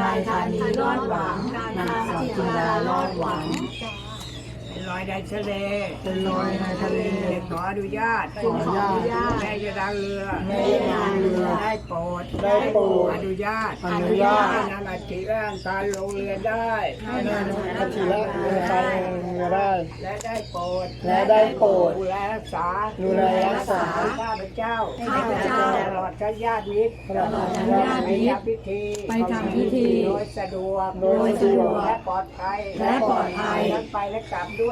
นายธานีรอดหวังนางสาวจินดารอดหวัง เป็นรอยในทะเลเป็นรอยในทะเลขออนุญาตขออนุญาตแม่จะดังเรือแม่จะดังเรือ ได้โปรดได้โปรดอนุญาตอนุญาตให้นำอัฐิร่างการลงเรือได้ ให้นางพัชิระเรือไปเรือได้ และได้โปรดและได้โปรดดูแลรักษาดูแลรักษาข้าพเจ้าข้าพเจ้าตลอดทั้งญาติมิตรตลอดทั้งญาติมิตรไปทำพิธีไปทำพิธีโดยสะดวกโดยสะดวกและปลอดภัยและปลอดภัยทั้งไปและกลับด้วย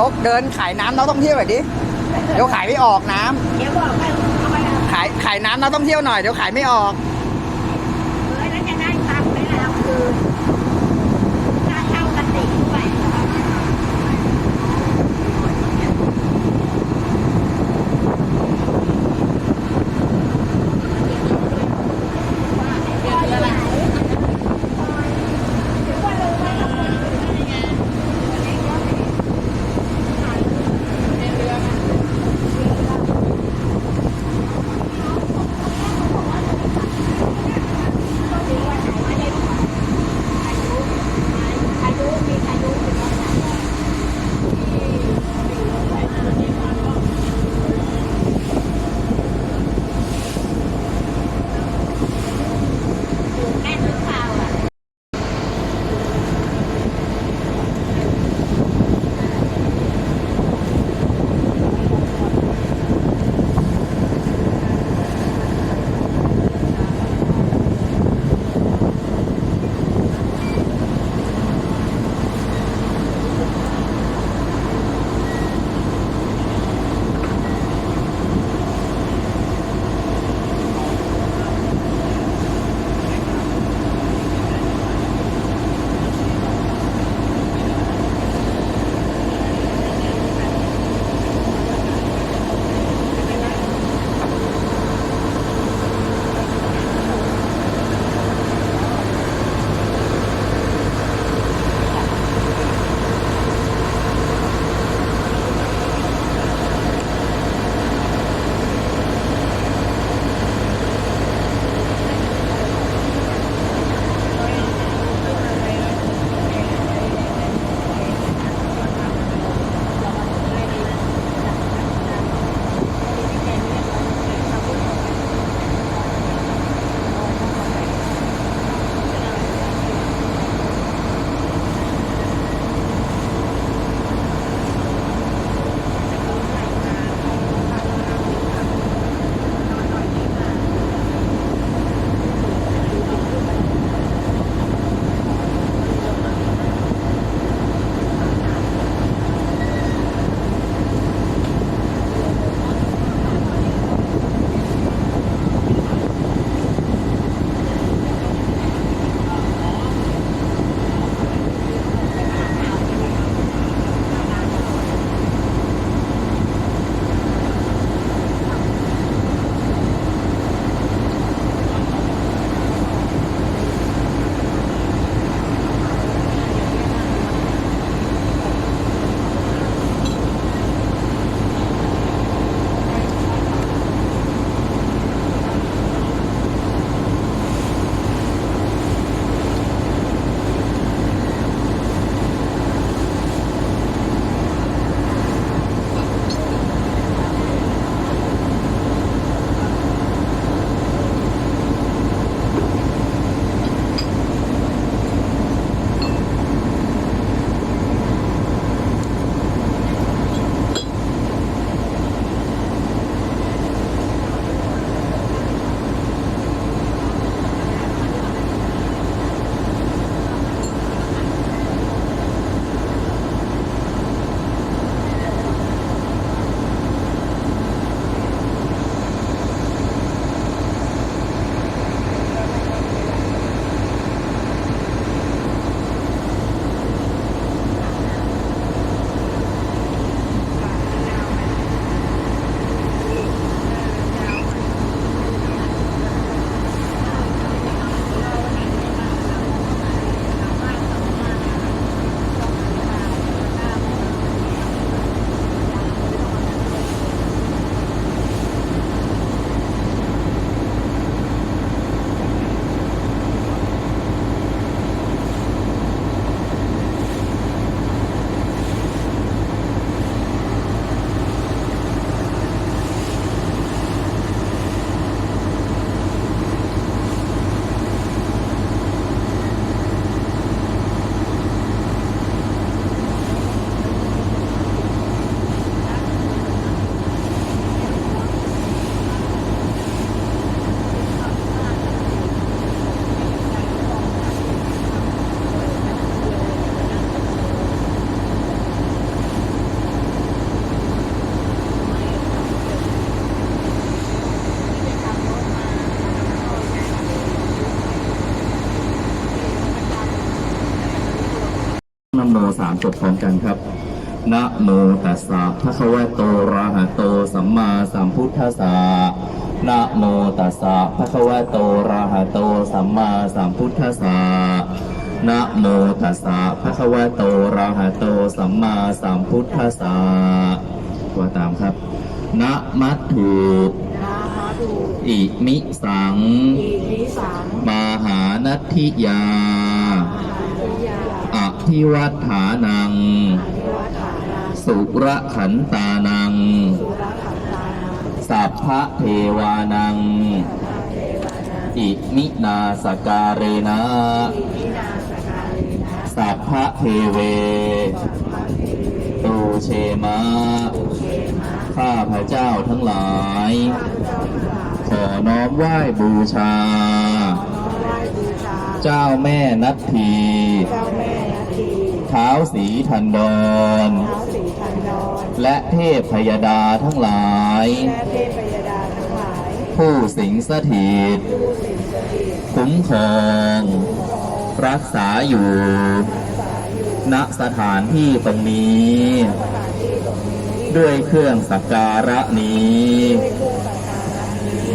โจ๊กเดินขายน้ำนักท่องเที่ยวหน่อยดิเดี๋ยวขายไม่ออกน้ำเดี๋ยวบอกให้เอาไปเอาขายขายน้ำนักท่องเที่ยวหน่อยเดี๋ยวขายไม่ออก นะโมสามจบพร้อมกันครับนะโมตัสสะภะคะวะโตอะระหะโตสัมมาสัมพุทธัสสะนะโมตัสสะภะคะวะโตอะระหะโตสัมมาสัมพุทธัสสะนะโมตัสสะภะคะวะโตอะระหะโตสัมมาสัมพุทธัสสะว่าตามครับนะมัตถุนามาดูอิมิสังอีนิสัง มหานัตถิยา มหาวิยาอภิวัฏฐานัง สุรขันตานัง สัพพะเทวานัง อิมินาสการเนะอินาสการนะ สัพพะเทเวตูเชมะข้าพระเจ้าทั้งหลาย ขอน้อมไหว้บูชา เจ้าแม่นัตถีเจ้าแม่นาทีเท้าวสีทันดรเท้าสีทันดรและเทพพยดาทั้งหลาย และเทพยดาทั้งหลายผู้สิงสถิตผู้สิงสถิตคุ้มครอง รักษาอยู่ ณสถานที่ตรงนี้ ด้วยเครื่องสักการะนี้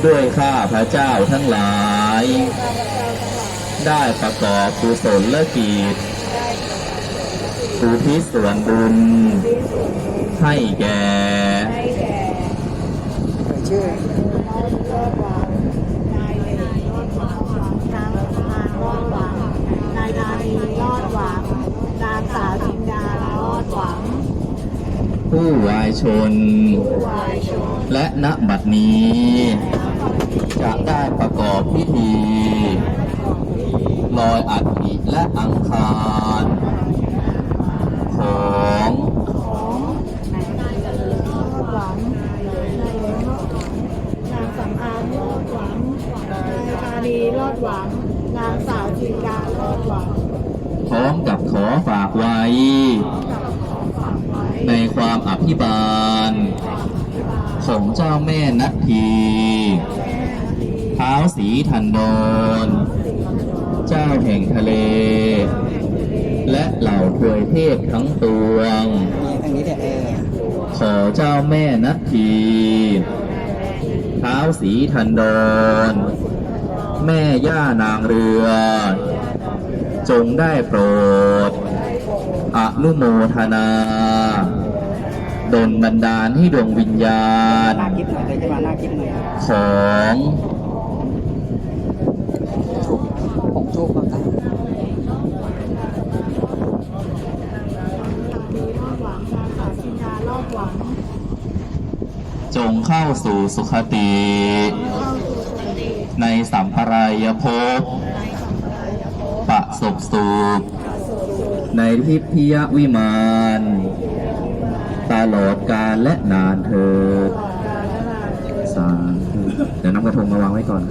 ด้วยข้าพระเจ้าทั้งหลาย ได้ประกอบกุศลและกิจ อุทิส่วนบุญให้แก่ชื่อผู้วายชน และณบัดนี้ จะได้ประกอบพิธี ลอยอัฐิและอังคาร แม่นัททีเท้าวสีทันดรเจ้าแห่งทะเล และเหล่าทวยเทพทั้งปวง ขอเจ้าแม่นัททีเท้าวสีทันดรแม่ย่านางเรือ จงได้โปรด อนุโมทนาดลบันดาลให้ดวงวิญญาณ หน้ากิ๊บหน่อยเลยจะมาหน้ากิ๊บหน่อยของผงทูบก็ตามมีรอดหวังนางสาวจินดารอดหวังจงเข้าสู่สุขติ ในสัมปรายภรายภพประสบสุขในทิพยวิมาน ตลอดกาลและนานเธอญตลอด นำกระทงมาวางไว้ก่อน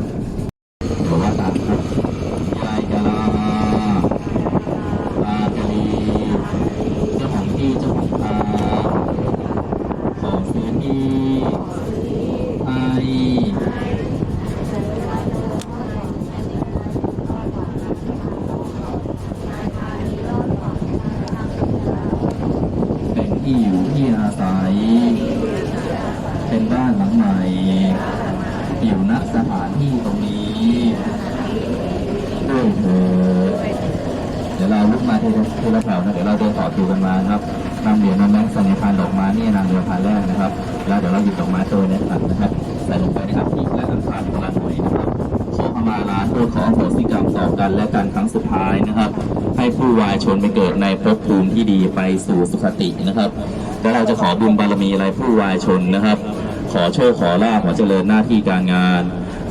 ทีละทีละแถวนะเดี๋ยวเราเดินต่อคิวกันมานะครับนำเหรียญนำแบงค์ใส่ในพานดอกไม้นี่นางเรือพานแรกนะครับ แล้วเดี๋ยวเราหยิบดอกไม้ตัวนี้ตัดนะครับใส่ลงไปในอัฐิและอังคารของลานหวยนะครับขอขมาลาโทษขออโหสิกรรมต่อกันและกันครั้งสุดท้ายนะครับ ให้ผู้วายชนไปเกิดในภพภูมิที่ดีไปสู่สุคตินะครับแล้วเราจะขอบุญบารมีอะไรผู้วายชนนะครับ ขอโชคขอลาภขอเจริญหน้าที่การงาน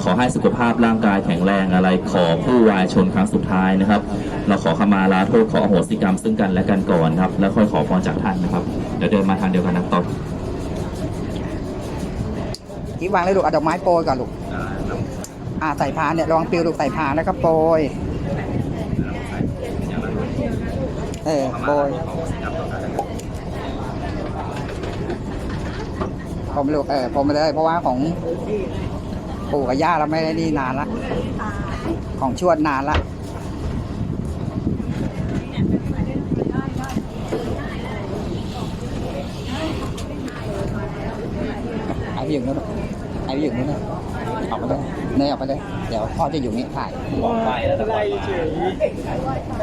ขอให้สุขภาพร่างกายแข็งแรงอะไรขอผู้วายชนครั้งสุดท้ายนะครับ เราขอขมาลาโทษขออโหสิกรรมซึ่งกันและกันก่อนครับ แล้วค่อยขอพรจากท่านนะครับเดี๋ยวเดินมาทางเดียวกันนะต่อกิ๊บวางเลยลูกเอาดอกไม้โปรยก่อนลูกอ่าใส่พานเนี่ยระวังปิวลูกใส่พานแล้วก็โปรยเออโปรยผมลูกเออผมไปเลยเพราะว่าของปู่กับย่าเราไม่ได้นี่นานละ ของชวดนานละ อยู่นู้นไอ้ไปอยู่นู้นนะออกมาเลยเนยออกไปเลย เดี๋ยวพ่อจะอยู่นี่ถ่ายบอกไปแล้วแต่ปล่อยมา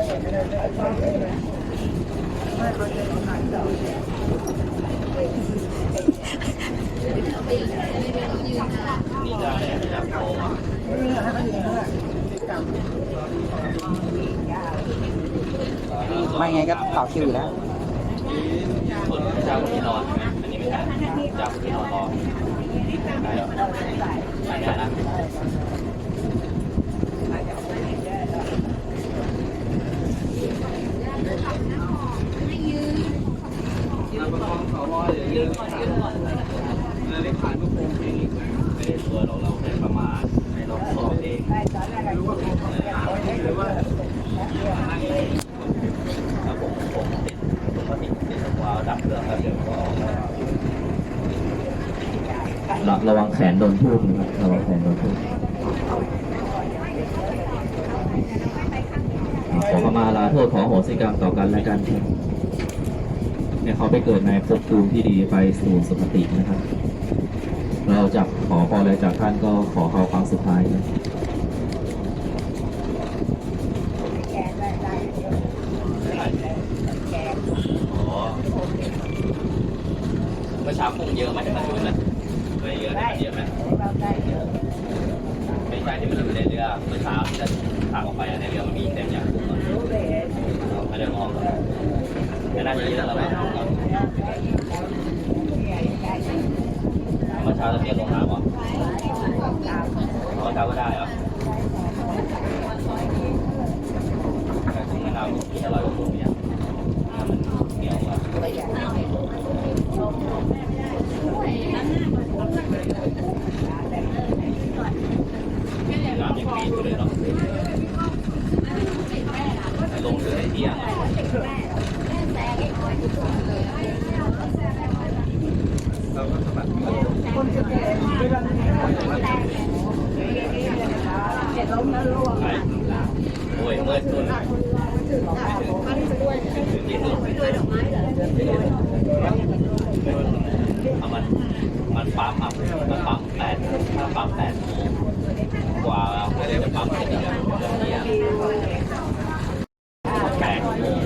ไม่ไงก็ต่อคิวอยู่แล้วเจ้าที่นอนอันนี้ไม่ใช่เจ้าที่นอนรอ ได้แล้วได้แล้วนะตัวเราเราได้ปรามาทให้เราสอบเองครับผมผมติดผมก็ติดติดวาล์วดับเครื่องแล้วเดี๋ยวก็ออก ระระวังแขนโดนทุ่มนะครับระวังแขนโดนทุ่มขอขมาลาโทษขอโหสิกรรมต่อกันและกันครับเนี่ยเขาไปเกิดในภพภูมิที่ดีไปสู่สุคตินะครับ เราจะขอพรอะไรจากท่านก็ขอเขาครั้งสุดท้ายนะอ๋อเมื่อเช้าคงเยอะไหมที่มันอยู่นะไม่เยนะ เยอะไหมไม่ใช่ที่มันอยู่ในเรือเมื่อเช้าที่จะถากออกไปอะในเรือมันมีเต็มอย่างกุ้งอะไม่ได้มองไม่น่าจะเยอะแล้วไหมเมื่อเช้าจะเตรียมลงน้ำเหรอเมื่อเช้าก็ได้เหรอแต่กุ้งแม่น้ำกินอร่อยกว่ากุ้งเนี่ยมันเหนียวกว่า น้ำ ยังปีนอยู่เลยเนาะลงเรือได้เที่ยงไปโอ้ยเมื่อยสุดเอามันมันปั๊มอะมันปั๊มแปดมันปั๊มแปดโมงกว่าไม่ได้จะปั๊มเสร็จเที่ยงแปดโมง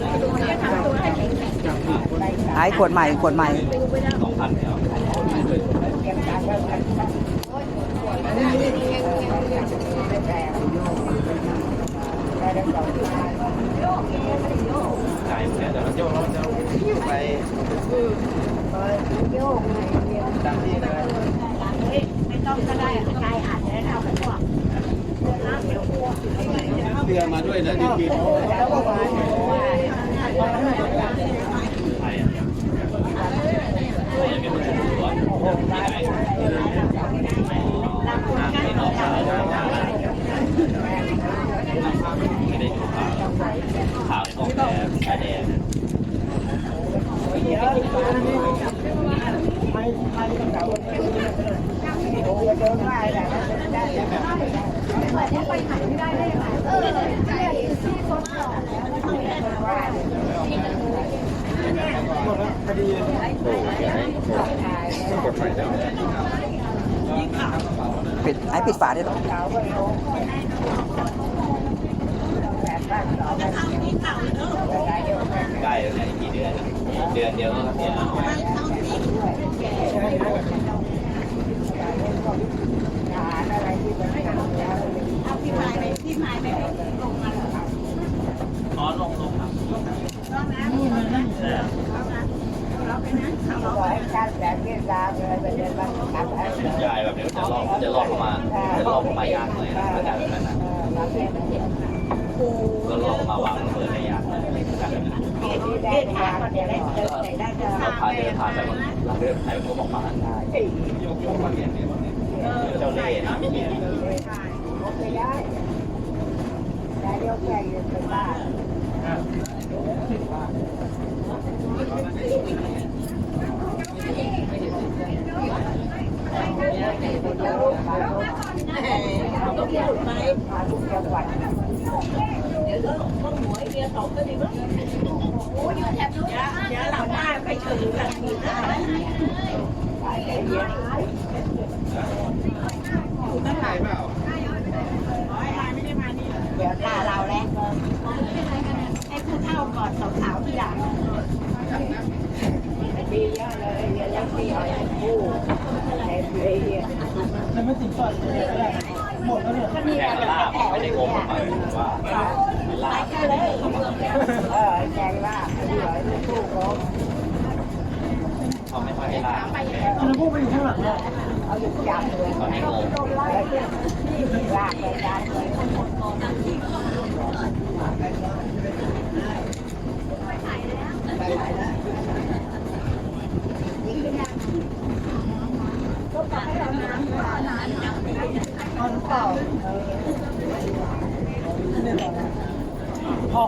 ไอ้ ขวดใหม่ขวดใหม่สองพันแล้วใช่เนี่ยแต่มันโยกแล้วจะไปตามที่เลยไม่ต้องก็ได้ใครอาจจะเอาไปพวกเรือมาด้วยนะจริงๆใช่อะใช่เป็นคน สวนที่ไหนอ๋อที่นอกชายไม่ได้ดูข่าวข่าวออ กแบบชายแดนปิดไอ้ปิดฝาไดิใกล้แล้เนี่ยกี่เดือนเดือนเดียวก็เสียวเอาพี่พายไปพี่พายไปลงมาหรออ๋อลงลงครับ รอบนะนี่มันนะร อบไปนะเอารอบไปนใหญ่แบบนี้จะลอกจะลอกเข้ามาจะลอกเข้ามายากหน่อยนะถ้าการแบบนั้นนะก็ลอกมาวางระเบิดในยากหน่อยการแบบนั้นเด็ดขาดก่อนได้เราพาเดินผ่านไปมันเราเดินไปมันก็บอกมาเจ้าเล่ห์นะเนี่ยเดี๋ยวหลังบ้านไปถึงกันทีนะ เดี๋ยวตาเราแล้วให้ผู้เฒ่าก่อนสาวๆทีหลัง ดีเยอะเลยเดี๋ยวยังมีอะไรคู่เต็มเลยเนี่ย ก็นี่ก็แถวเลยอะไปกันเลย เออแจงว่าเหลือคู่เขา เขาไม่ค่อยให้ลา เอาอยู่จับเลยตอนนี้งงลากไปด้านเลย ขอ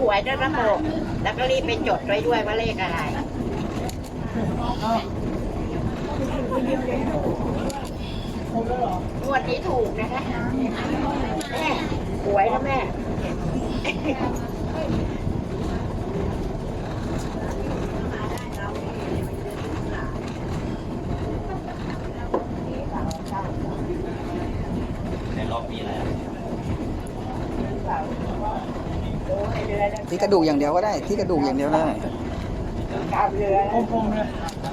หวยด้วยระบบแล้วก็รีบไปจดไว้ด้วยว่าเลขอะไรงวดนี้ถูกนะคะแม่หวยนะแม่ ในรอบปีอะไรอะ ที่กระดูกอย่างเดียวก็ได้ ที่กระดูกอย่างเดียวได้กลับเรือ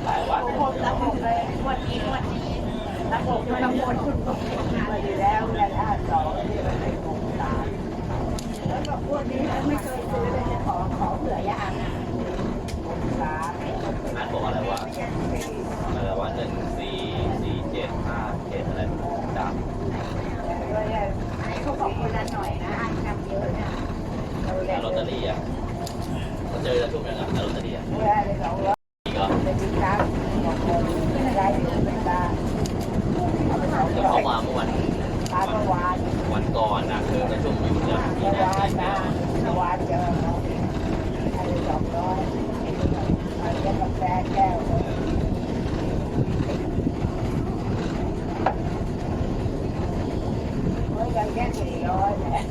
หลายวันระบบเลยงวดนี้งวดนี้ระบบมันระบบคุณบอกมาดีแล้วเนี่ยถ้าสองที่มันไม่คงตายแล้วก็งวดนี้ไม่เคยซื้อเลยจะขอขอเผื่อยานะสามนัดบอกอะไรวะอะไรวะหนึ่งสี่สี่เจ็ดห้าเจ็ดอะไรดับ ก็เนี่ย เขาบอกคนละหน่อยนะอันจำเยอะนะ เรา แต่ เลอตเตอรี่อะเจอช่วงนึงอะลอตเตอรี่อะ เมื่อไรสองร้อย อีกเหรอ เป็นที่ตั้งของคนได้อยู่เป็นตาเอาไปสอง เดี๋ยว ร้อ เข้าย มาเมื่อวัน ตาเมื่อวาน วันก่อนนะคือประชุมอยู่เนี่ยมี เมื่อ หน้าวาน ที่ นะเมื่อวานเจอเขาได้สองร้อยเอาไปกาแฟแก้วเมื่อกันแค่สี่ร้อยแหละ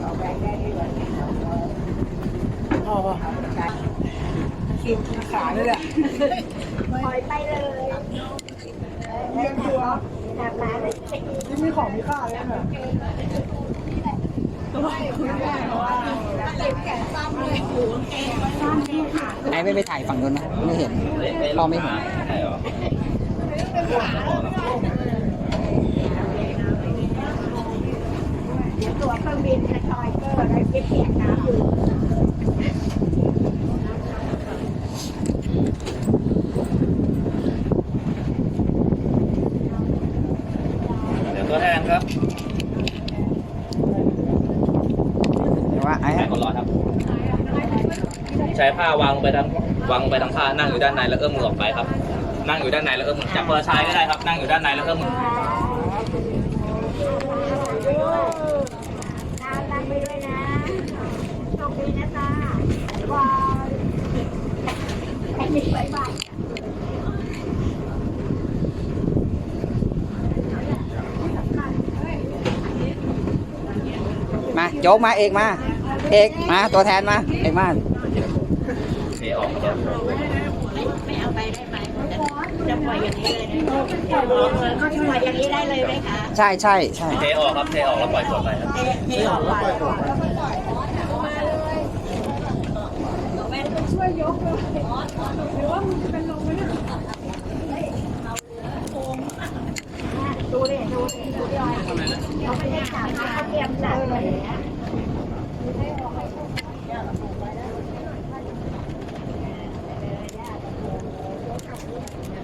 เอาไปแค่ที่วันที่สองร้อยเอาไปใช้ กินขาด้วยแหละปล่อยไปเลยเลี้ยงตัวทำร้านเลยนี่มีของมีค่าแล้วเนี่ยไอ้ไม่ไปถ่ายฝั่งนู้นนะไม่เห็นเราไม่เห็นใช่เหรอเดี๋ยวตัวเครื่องบินจะทอยเกอร์แล้วเก็บเปียกน้ำอยู่ เดี๋ยวตัวแทน ครับเดี๋ยวว่าไอ้ใช้คนรอครับ ใช้ผ้าวางลงไปทางวางลงไปทางผ้านั่งอยู่ด้านในแล้วเอื้อมมือออกไปครับ นั่งอยู่ด้านในแล้วเอื้อมมือจับเบอร์ชายก็ได้ครับ นั่งอยู่ด้านในแล้วเอื้อมมือ น้ำนั่งไปด้วยนะโชคดีนะตาว้าวแค่นี้บายบาย มา โจ๊กมาเอกมา เอกมาตัวแทนมา เอกมาเทออกครับไม่ไม่เอาไปได้ไหมจะปล่อยอย่างนี้เลยนะปล่อยอย่างนี้ได้เลยไหมคะใช่ใช่ใช่เทออกครับเทออกแล้วปล่อยตัวไปครับเอ๊ะนี่ออกไปดูเลยดูเลย ดูย่อยเขาไม่ได้จับเขาเตรียมจับเลยนะ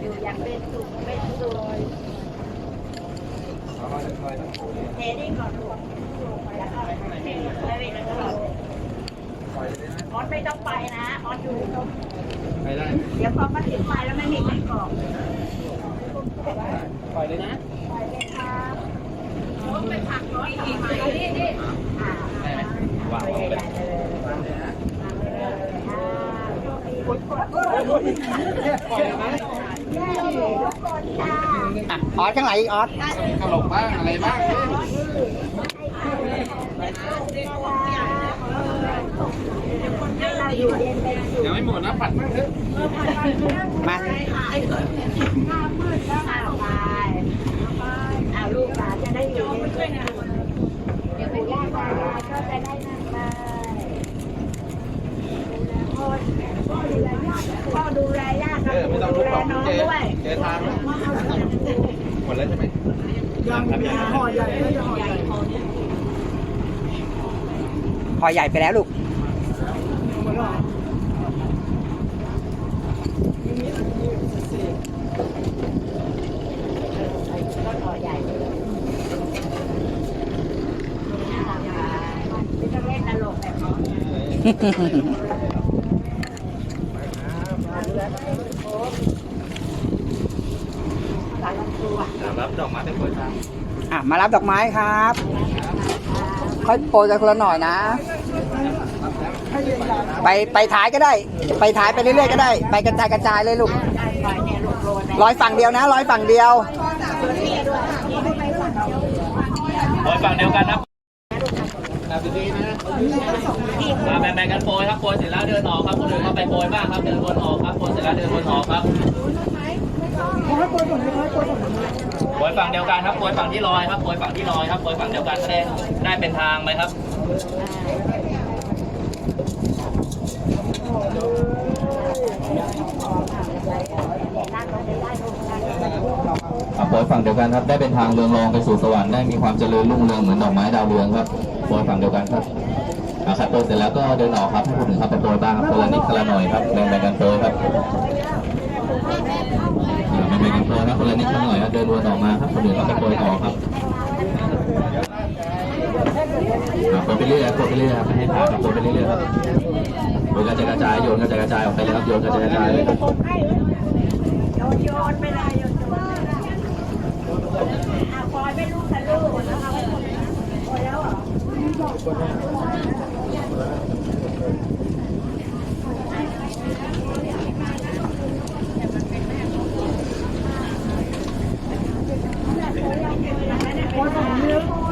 อยู่อย่างเป็นสุขเป็นสุขเทนี่ก่อนลูกแล้วก็เทเลยแล้วก็ออสไม่ต้องไปนะออสอยู่ไปได้ เดี๋ยวพอมาถึงไปแล้วไม่มีใครกรอกปล่อยเลยนะ รถไปผักรถทำไมนี่นี่อ่าวางไหไปญ่ๆเลยมาเลยอ่าโชคดีคุณคนออสข้างหลังอีกออสตลกบ้างอะไรบ้างยังไม่หมดนะผัดมากเถอะมา ได้อยู่เย็นเป็นะเดี๋ยวปู่ย่าตายายก็จะได้นั่งได้พ่อดูแลย่ากับเออไม่ปู่ต้องดูทุบแลน้องด้วยเจทางหมดแล้วใช่ไหมยังห่อใหญ่ก็จะห่อใหญ่พอใหญ่ไปแล้วลูกต่อใหญ่เลยไม่ต้องเล่นตลกแบบเขา รับดอกไม้ไปโปรยทางอะมารับดอกไม้ครับ ค่อยโปรยกันคนละหน่อยนะ ไปไปท้ายก็ได้ ไปท้ายไปเรื่อยๆก็ได้ ไปกระจายกระจายเลยลูกร้อยฝั่งเดียวนะร้อยฝั่งเดียวโปรยฝั่งเดียวกันค รับมาแบ่งๆกันโปรยครับโปรยเสร็จแล้วเดินออกครับคนอื่นเข้าไปโปรยบ้างครับเดินวนออกครับโปรยเสร็จแล้วเดินวนออกครับโปรยฝั่งเดียวกันครับโปรยฝั่งที่ลอยครับโปรยฝั่งที่ลอยครับโปรยฝั่งเดียวกันได้ได้เป็นทางไปครับอะโปรยฝั่งเดียวกันครับได้เป็นทางเรืองรองไปสู่สวรรค์ได้มีความเจริญรุ่งเรืองเหมือนดอกไม้ดาวเรืองครับโปรยฝั่งเดียวกันครับ อะใครโปรยเสร็จแล้วก็เดินออกครับให้คนอื่นเข้าไปโปรยบ้างครับคนละนิดคนละหน่อยครับแบ่งๆกันโปรยครับอะแบ่งกันโปรยครับคนละนิดคนละหน่อยครับเดินวนออกมาครับคนอื่นเข้าไปโปรยต่อครับอะโปรยไปเรื่อยๆโปรยไปเรื่อยครับไม่ให้ขาดครับโปรยไปเรื่อยครับโยนกระจายกระจายโยนกระจายกระจายออกไปเลยครับโยนกระจายกระจายเลยครับโยนโยนไปเลยโยนโยนอะปล่อยไม่ลูกทะลุแล้วเอาไปหมดหมดแล้วเหรอ Quá!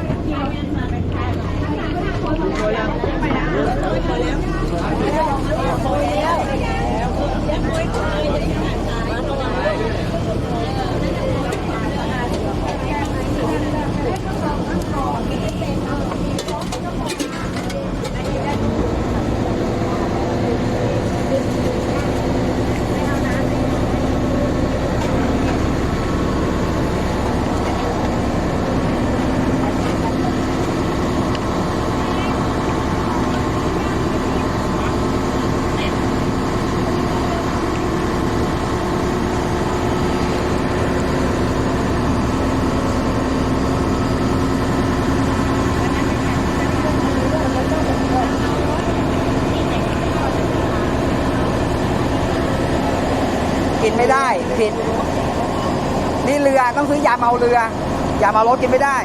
กินไม่ได้ผิด นี่เรือต้องซื้อยาเมาเรือ ยาเมารถกินไม่ได้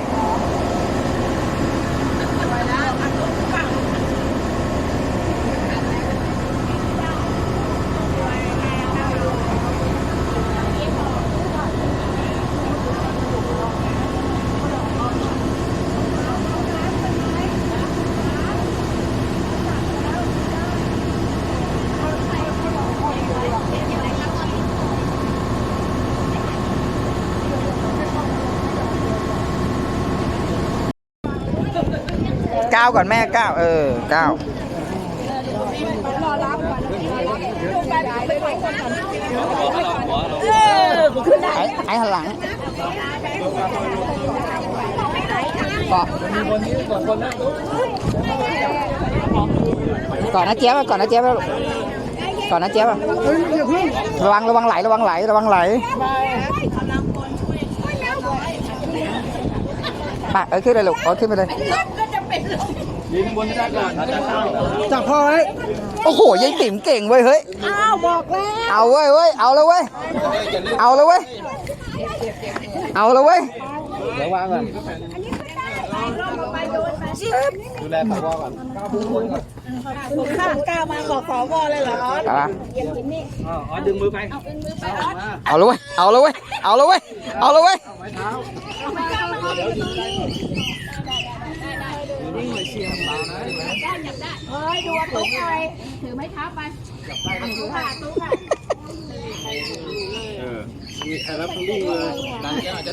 าก่อนแม่ก้าวเออก้าวไอ้ไอ้หันหลังก่อนก่อนนะเจี๊ยบก่อนนะเจี๊ยบก่อนนะเจี๊ยบระวังระวังไหลระวังไหลระวังไหลไปเออขึ้นเลยลูกเออขึ้นไปเลย จับพ่อไว้โอ้โหยายติ๋มเก่งเว้ยเฮ้ยอ้าวบอกแล้วเอาเว้ยเว้ยเอาแล้วเว้ยเอาแล้วเว้ยเอาแล้วเว้ยข้ากล้ามาบอกขอวอเลยเหรอเอาละเอาแล้วเว้ยเอาแล้วเว้ยเอาแล้วเว้ยเอาแล้วเว้ย เฮ้ยดูว่าตุ๊กหน่อยถือไม้เท้าไปตุ๊กค่ะตุ๊กค่ะ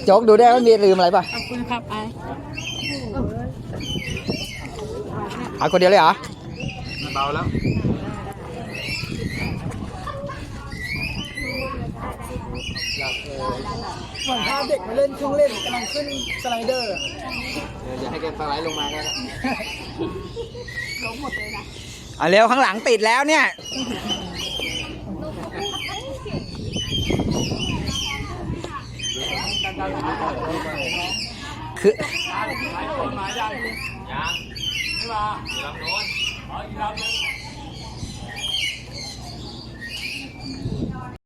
โจ๊กดูได้ว่ามีลืมอะไรป่ะขอบคุณครับไอเอาคนเดียวเลยเหรอเบาแล้วเหมือนพาเด็กมาเล่นเครื่องเล่นกำลังขึ้นสไลเดอร์อะอย่าให้แกสไลด์ลงมาก็ได้เอาเร็วข้างหลังติดแล้วเนี่ย คือ ยังไม่มาอยู่ลำโน้นอ๋ออยู่ลำนึง